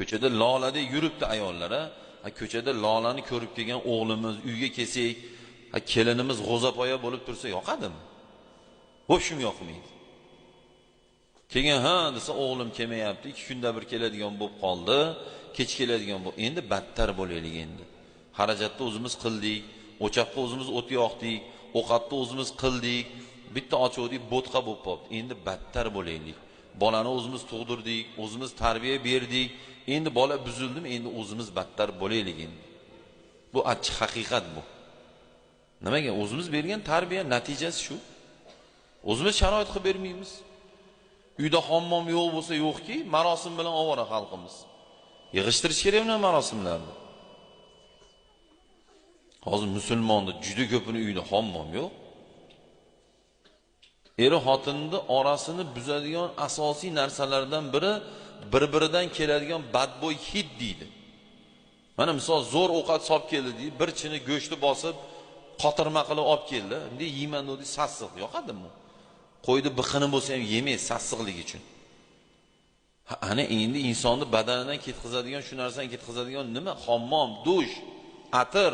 ko'chada lolada yuribdi ayollar a Ha, ko'chada lolani ko'rib kelgan o'g'limiz uyga kelsak ha, kelinimiz g'o'zapoya bo'lib tursa yoqadimi? Hopshim yoqmaydi. Keyin ha desa o'g'lim kelmayapti ikki kunda bir keladigan bo'lib qoldi kech keladigan bo'lib endi battar bo'laylik endi. Xarajatni o'zimiz qildik o'choqqa o'zimiz o't yoqdik ovqatni o'zimiz qildik bitta ochuvdik bo'tqa bo'lib qolibdi. Endi battar bo'laylik. Bolani o'zimiz tug'dirdik o'zimiz tarbiya berdik. Endi bola buzildimi? Endi o'zimiz battar bo'laylik endi. Bu achchiq haqiqat bu. Nimaga? O'zimiz bergan tarbiya natijasi shu. O'zimiz sharoit qilib bermaymiz. Uyda hammom yo'q bo'lsa yo'qki marosim bilan ovora xalqimiz. Yig'ishtirish kerak bunaqa marosimlarni. Hozir musulmonni juda ko'pini uyida hammom yo'q. Eri xotinni orasini buzadigan asosiy narsalardan biri bir biridan keladigan badbo'y hid deydi. Mana misol zo'r ovqat solib keldi deydi bir chini go'shtni bosib qotirma qilib olib keldi. Bunday yeyman dedi sassiq. Yoqadimi? Qo'yni biqini bo'lsa ham yemaydi sassiqligi uchun. Ha, ana endi insonni badanidan ketkazadigan shu narsani ketkazadigan nima? Hammom dush atir.